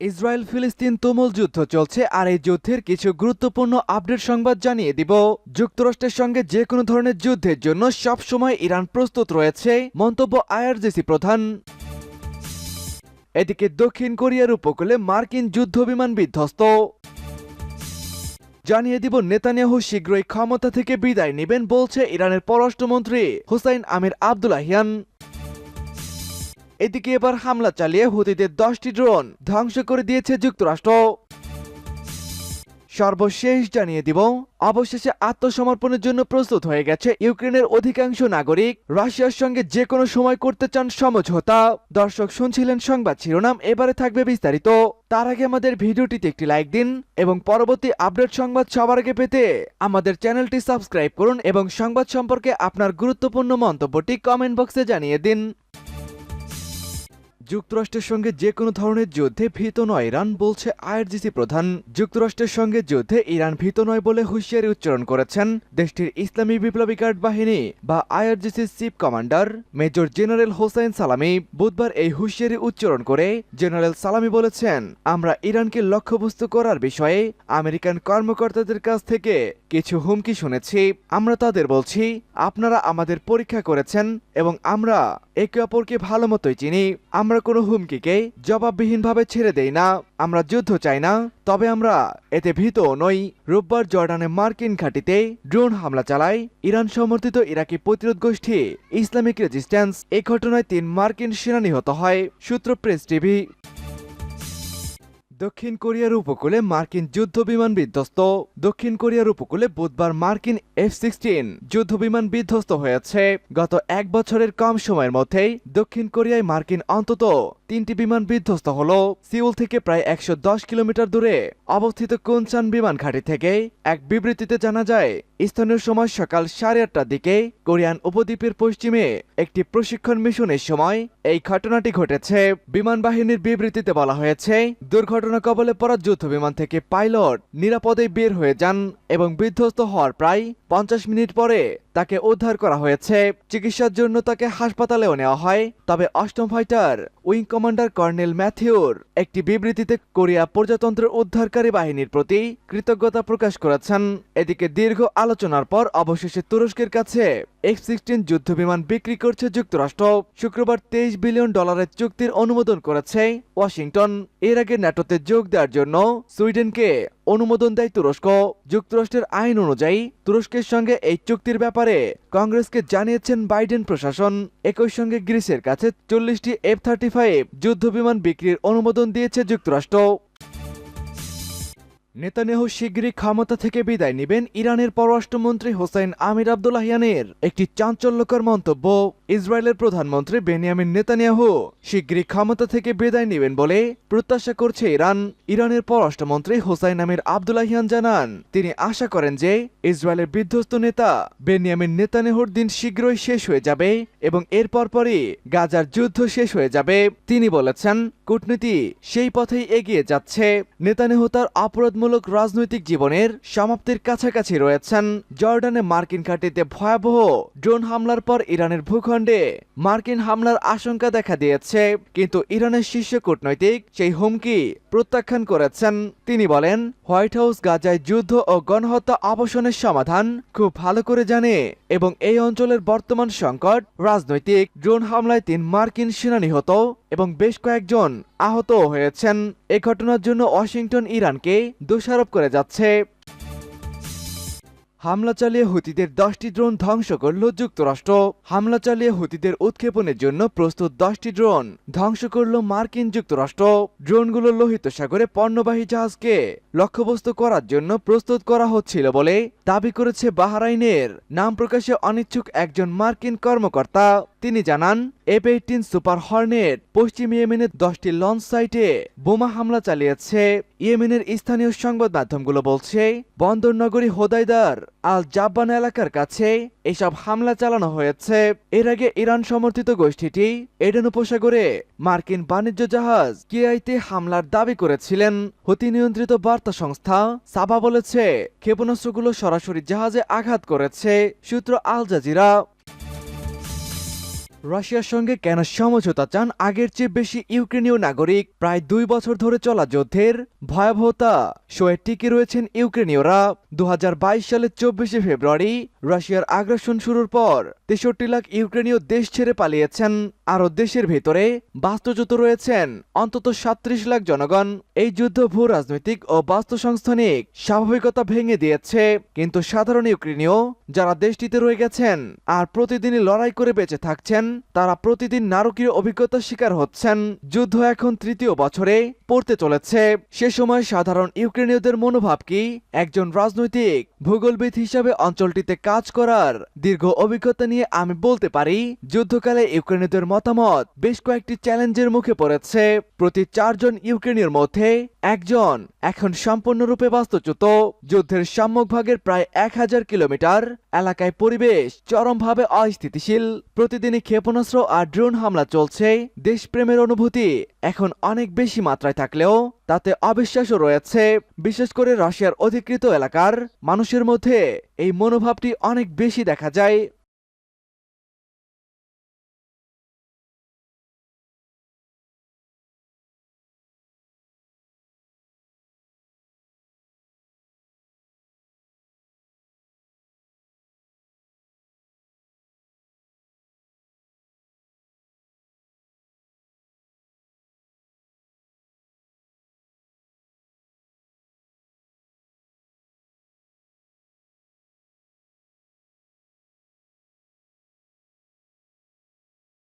Israel ফিলিস্তিন তুমুল যুদ্ধ চলছে আর এই যুদ্ধের কিছু গুরুত্বপূর্ণ আপডেট সংবাদ জানিয়ে দিব। যুক্তরাষ্ট্রের সঙ্গে যে কোনো ধরনের যুদ্ধের জন্য সবসময় ইরান প্রস্তুত রয়েছে, মন্তব্য আইআরজিসি প্রধান। এদিকে দক্ষিণ কোরিয়ার উপকূলে মার্কিন যুদ্ধ বিমান বিধ্বস্ত। জানিয়ে দিব, নেতানিয়াহু শীঘ্রই ক্ষমতা থেকে বিদায় নেবেন বলছে ইরানের পররাষ্ট্রমন্ত্রী হুসাইন আমির আবদুল্লাহিয়ান। এদিকে এবার হামলা চালিয়ে হুতিদের দশটি ড্রোন ধ্বংস করে দিয়েছে যুক্তরাষ্ট্র। সর্বশেষ জানিয়ে দিব, অবশেষে আত্মসমর্পণের জন্য প্রস্তুত হয়ে গেছে ইউক্রেনের অধিকাংশ নাগরিক। রাশিয়ার সঙ্গে যে কোনো সময় করতে চান সমঝোতা। দর্শক শুনছিলেন সংবাদ শিরোনাম, এবারে থাকবে বিস্তারিত। তার আগে আমাদের ভিডিওটিতে একটি লাইক দিন এবং পরবর্তী আপডেট সংবাদ সবার আগে পেতে আমাদের চ্যানেলটি সাবস্ক্রাইব করুন এবং সংবাদ সম্পর্কে আপনার গুরুত্বপূর্ণ মন্তব্যটি কমেন্ট বক্সে জানিয়ে দিন। যুক্তরাষ্ট্রের সঙ্গে যে কোনো ধরনের যুদ্ধে ভীত নয়, ইরান বলছে আইআরজিসি প্রধান। যুক্তরাষ্ট্রের সঙ্গে যুদ্ধে ইরান ভীত নয় বলে হুঁশিয়ারি উচ্চারণ করেছেন দেশটির ইসলামী বিপ্লবী গার্ড বাহিনী বা আইআরজিসির chief commander major general Hossein Salami. বুধবার এই হুঁশিয়ারি উচ্চারণ করে জেনারেল সালামি বলেছেন, আমরা ইরানকে লক্ষ্যবস্তু করার বিষয়ে আমেরিকান কর্মকর্তাদের কাছ থেকে কিছু হুমকি শুনেছি, আমরা তাদের বলছি, আপনারা আমাদের পরীক্ষা করেছেন এবং আমরা একে অপরকে ভালো মতোই চিনি। আমরা কোনো হুমকিকে জবাববিহীনভাবে ছেড়ে দেই না, আমরা যুদ্ধ চাই না। তবে আমরা এতে ভীত নই। রোববার জর্ডানে মার্কিন ঘাঁটিতে ড্রোন হামলা চালায় ইরান সমর্থিত ইরাকি প্রতিরোধ গোষ্ঠী ইসলামিক রেজিস্ট্যান্স। এ ঘটনায় তিন মার্কিন সেনা নিহত হয়। সূত্র প্রেস টিভি দক্ষিণ কোরিয়ার উপকূলে মার্কিন যুদ্ধ বিমান বিধ্বস্ত। দক্ষিণ কোরিয়ার উপকূলে বুধবার মার্কিন এফ সিক্সটিন যুদ্ধ বিমান বিধ্বস্ত হয়েছে। গত এক বছরের কম সময়ের মধ্যেই দক্ষিণ কোরিয়ায় মার্কিন অন্তত তিনটি বিমান বিধ্বস্ত হল সিউল থেকে প্রায় একশো দশ কিলোমিটার দূরে। অবস্থিত কুনচান বিমান ঘাঁটি থেকে এক বিবৃতিতে জানা যায়, স্থানীয় সময় সকাল সাড়ে আটটার দিকে কোরিয়ান উপদ্বীপের পশ্চিমে একটি প্রশিক্ষণ মিশনের সময় এই ঘটনাটি ঘটেছে। বিমান বাহিনীর বিবৃতিতে বলা হয়েছে, দুর্ঘটনা কবলে পড়া যুদ্ধ বিমান থেকে পাইলট নিরাপদে বের হয়ে যান এবং বিধ্বস্ত হওয়ার প্রায় পঞ্চাশ মিনিট পরে তাকে উদ্ধার করা হয়েছে। চিকিৎসার জন্য তাকে হাসপাতালেও নেওয়া হয়। তবে অষ্টম ফাইটার, উইং কমান্ডার কর্নেল ম্যাথিউর, একটি বিবৃতিতে কোরিয়া প্রজাতন্ত্রের উদ্ধারকারী বাহিনীর প্রতি কৃতজ্ঞতা প্রকাশ করেছেন। এদিকে দীর্ঘ আলোচনার পর অবশেষে তুরস্কের কাছে এফ সিক্সটিন যুদ্ধ বিমান বিক্রি করছে যুক্তরাষ্ট্র। শুক্রবার তেইশ বিলিয়ন ডলারের চুক্তির অনুমোদন করেছে ওয়াশিংটন। এর আগে ন্যাটোতে যোগ দেওয়ার জন্য সুইডেনকে অনুমোদন দেয় তুরস্ক। যুক্তরাষ্ট্রের আইন অনুযায়ী তুরস্কের সঙ্গে এই চুক্তির ব্যাপারে কংগ্রেসকে জানিয়েছেন বাইডেন প্রশাসন। একই সঙ্গে গ্রিসের কাছে চল্লিশটি এফ থার্টি ফাইভ যুদ্ধ বিমান বিক্রির অনুমোদন দিয়েছে যুক্তরাষ্ট্র। নেতানিয়াহু শীঘ্রই ক্ষমতা থেকে বিদায় নেবেন ইরানের পররাষ্ট্রমন্ত্রী হোসেন আমির আবদুল্লাহিয়ানের। একটি চাঞ্চল্যকর মন্তব্য ইসরায়েলের প্রধানমন্ত্রী বেনিয়ামিন নেতানিয়াহু শীঘ্রই ক্ষমতা থেকে বিদায় নেবেন বলে প্রত্যাশা করছে ইরান, ইরানের পররাষ্ট্রমন্ত্রী হোসাইন আমির আবদুল্লাহিয়ান জানান। তিনি আশা করেন যে ইসরায়েলের বিধ্বস্ত নেতা বেনিয়ামিন নেতানিয়াহুর দিন শীঘ্রই শেষ হয়ে যাবে এবং এরপর পরই গাজার যুদ্ধ শেষ হয়ে যাবে। তিনি বলেছেন কূটনীতি সেই পথেই এগিয়ে যাচ্ছে। নেতানিয়াহু তার অপরাধমূলক রাজনৈতিক জীবনের সমাপ্তির কাছাকাছি রয়েছেন। জর্ডানে মার্কিন ঘাঁটিতে ভয়াবহ ড্রোন হামলার পর ইরানের ভূখণ্ডে মার্কিন হামলার আশঙ্কা দেখা দিয়েছে। কিন্তু ইরানের শীর্ষ কূটনৈতিক সেই হুমকি প্রত্যাখ্যান করেছেন। তিনি বলেন, হোয়াইট হাউস গাজায় যুদ্ধ ও গণহত্যা অবসানের সমাধান খুব ভালো করে জানে এবং এই অঞ্চলের বর্তমান সংকট, রাজনৈতিক ড্রোন হামলায় তিন মার্কিন সেনা নিহত এবং বেশ কয়েকজন আহত হয়েছেন। এ ঘটনার জন্য ওয়াশিংটন, ইরানকে দোষারোপ করে যাচ্ছে। হামলা চালিয়ে হুতিদের দশটি ড্রোন ধ্বংস করল যুক্তরাষ্ট্র। হামলা চালিয়ে হুতিদের উৎক্ষেপণের জন্য প্রস্তুত দশটি ড্রোন ধ্বংস করল মার্কিন যুক্তরাষ্ট্র। ড্রোনগুলো লোহিত সাগরে পণ্যবাহী জাহাজকে লক্ষ্যবস্তু করার জন্য প্রস্তুত করা হচ্ছিল বলে দাবি করেছে বাহারাইনের। নাম প্রকাশে অনিচ্ছুক একজন মার্কিন কর্মকর্তা। তিনি জানান এফ এইটিন সুপার হর্নেট পশ্চিম ইয়েমেনের দশটি লঞ্চ সাইটে বোমা হামলা চালিয়েছে। ইয়েমেনের স্থানীয় সংবাদ মাধ্যমগুলো বলছে, বন্দর নগরী হোদাইদার আল জাব্বান এলাকার কাছে এসব হামলা চালানো হয়েছে। এর আগে ইরান সমর্থিত গোষ্ঠীটি এডেন উপসাগরে মার্কিন বাণিজ্য জাহাজ কিআইতে হামলার দাবি করেছিলেন। হতি নিয়ন্ত্রিত বার্তা সংস্থা সাবা বলেছে, ক্ষেপণাস্ত্রগুলো সরাসরি জাহাজে আঘাত করেছে, সূত্র আল জাজিরা। রাশিয়ার সঙ্গে কেন সমঝোতা চান আগের চেয়ে বেশি ইউক্রেনীয় নাগরিক? প্রায় দুই বছর ধরে চলা যুদ্ধের ভয়াবহতা শোয়ে টিকে রয়েছেন ইউক্রেনীয়রা। দু হাজার বাইশ সালের চব্বিশে ফেব্রুয়ারি রাশিয়ার আগ্রাসন শুরুর পর তেষট্টি লাখ ইউক্রেনীয় দেশ ছেড়ে পালিয়েছেন। আরও দেশের ভেতরে বাস্তুচ্যুত রয়েছেন অন্তত সাত্রিশ লাখ জনগণ। এই যুদ্ধ ভূ রাজনৈতিক ও বাস্তুসংস্থানিক স্বাভাবিকতা ভেঙে দিয়েছে। কিন্তু সাধারণ ইউক্রেনীয় যারা দেশটিতে রয়ে গেছেন আর প্রতিদিনই লড়াই করে বেঁচে থাকছেন তারা প্রতিদিন নারকীয় অভিজ্ঞতার শিকার হচ্ছেন। যুদ্ধ এখন তৃতীয় বছরে পড়তে চলেছে। সে সময় সাধারণ ইউক্রেনীয়দের মনোভাব কি? একজন রাজনৈতিক, ভূগোলবিদ হিসাবে অঞ্চলটিতে কাজ করার দীর্ঘ অভিজ্ঞতা নিয়ে আমি বলতে পারি, যুদ্ধকালে ইউক্রেনীয়দের মতামত বেশ কয়েকটি চ্যালেঞ্জের মুখে পড়েছে। প্রতি চারজন ইউক্রেনীয়র মধ্যে একজন এখন সম্পূর্ণরূপে বাস্তুচ্যুত। যুদ্ধের সম্মুখভাগের প্রায় এক হাজার কিলোমিটার এলাকায় পরিবেশ চরমভাবে অস্থিতিশীল। প্রতিদিনই ক্ষেপণাস্ত্র আর ড্রোন হামলা চলছে। দেশপ্রেমের অনুভূতি এখন অনেক বেশি মাত্রায় থাকলেও তাতে অবিশ্বাসও রয়েছে। বিশেষ করে রাশিয়ার অধিকৃত এলাকার মানুষের মধ্যে এই মনোভাবটি অনেক বেশি দেখা যায়।